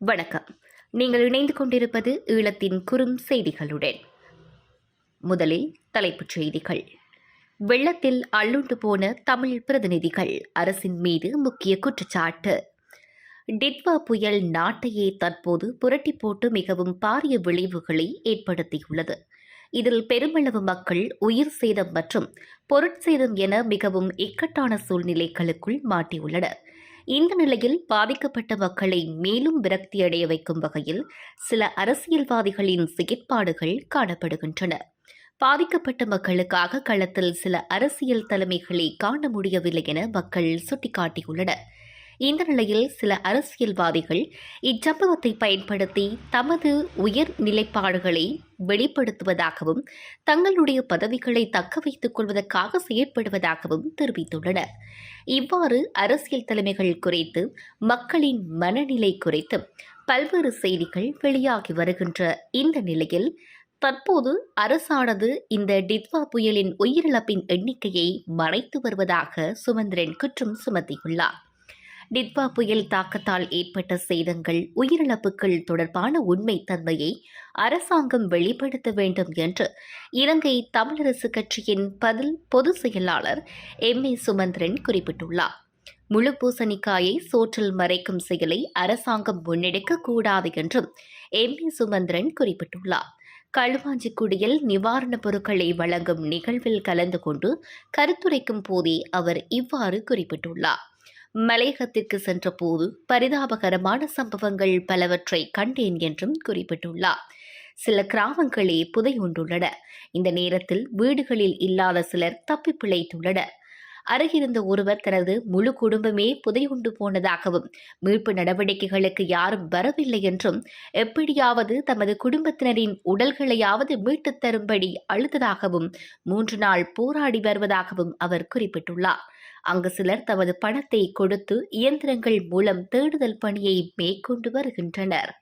வணக்கம். நீங்கள் இணைந்து கொண்டிருப்பது ஈழத்தின் குறும் செய்திகளுடன். முதலில் தலைப்புச் செய்திகள். வெள்ளத்தில் அள்ளுண்டு போன தமிழ் பிரதிநிதிகள் அரசின் மீது முக்கிய குற்றச்சாட்டு. டிட்வா புயல் நாட்டையே தற்போது புரட்டி போட்டு மிகவும் பாரிய விளைவுகளை ஏற்படுத்தியுள்ளது. இதில் பெருமளவு மக்கள் உயிர் சேதம் மற்றும் பொருட்சேதம் என மிகவும் இக்கட்டான சூழ்நிலைகளுக்குள் மாட்டியுள்ளனர். இந்த நிலையில் பாதிக்கப்பட்ட மக்களை மேலும் விரக்தியடைய வைக்கும் வகையில் சில அரசியல்வாதிகளின் செயற்பாடுகள் காணப்படுகின்றன. பாதிக்கப்பட்ட மக்களுக்காக களத்தில் சில அரசியல் தலைமைகளை காண முடியவில்லை என மக்கள் சுட்டிக்காட்டியுள்ளனர். இந்த நிலையில் சில அரசியல்வாதிகள் இச்சம்பவத்தை பயன்படுத்தி தமது உயர் நிலைப்பாடுகளை வெளிப்படுத்துவதாகவும் தங்களுடைய பதவிகளை தக்க வைத்துக் கொள்வதற்காக செயற்படுவதாகவும் தெரிவித்துள்ளனர். இவ்வாறு அரசியல் தலைமைகள் குறித்து மக்களின் மனநிலை குறித்து பல்வேறு செய்திகள் வெளியாகி வருகின்ற இந்த நிலையில் தற்போது அரசானது இந்த டித்வா புயலின் உயிரிழப்பின் எண்ணிக்கையை மறைத்து வருவதாக சுமந்திரன் குற்றம் சுமத்தியுள்ளார். டிட்வா புயல் தாக்கத்தால் ஏற்பட்ட சேதங்கள் உயிரிழப்புகள் தொடர்பான உண்மை தன்மையை அரசாங்கம் வெளிப்படுத்த வேண்டும் என்று இலங்கை தமிழரசு கட்சியின் பதில் பொதுச் செயலாளர் எம். ஏ. சுமந்திரன் குறிப்பிட்டுள்ளார். முழு பூசணிக்காயை சோற்றில் மறைக்கும் செயலை அரசாங்கம் முன்னெடுக்க கூடாது என்றும் எம். ஏ. சுமந்திரன் குறிப்பிட்டுள்ளார். களுவாஞ்சிக்குடியில் நிவாரணப் பொருட்களை வழங்கும் நிகழ்வில் கலந்து கொண்டு கருத்துரைக்கும் போதே அவர் இவ்வாறு குறிப்பிட்டுள்ளார். மலையகத்திற்கு சென்றபோது பரிதாபகரமான சம்பவங்கள் பலவற்றை கண்டேன் என்றும் குறிப்பிட்டுள்ளார். சில கிராமங்களே புதையுண்டுள்ளன இந்த நேரத்தில் வீடுகளில் இல்லாத சிலர் தப்பி பிழைத்துள்ளனர் அருகிருந்த ஒருவர் தனது முழு குடும்பமே புதையுண்டு போனதாகவும் மீட்பு நடவடிக்கைகளுக்கு யாரும் வரவில்லை என்றும் எப்படியாவது தமது குடும்பத்தினரின் உடல்களையாவது மீட்டுத் தரும்படி அழுததாகவும் மூன்று நாள் போராடி வருவதாகவும் அவர் குறிப்பிட்டுள்ளார். அங்கு சிலர் தமது பணத்தை கொடுத்து இயந்திரங்கள் மூலம் தேடுதல் பணியை மேற்கொண்டு வருகின்றனர்.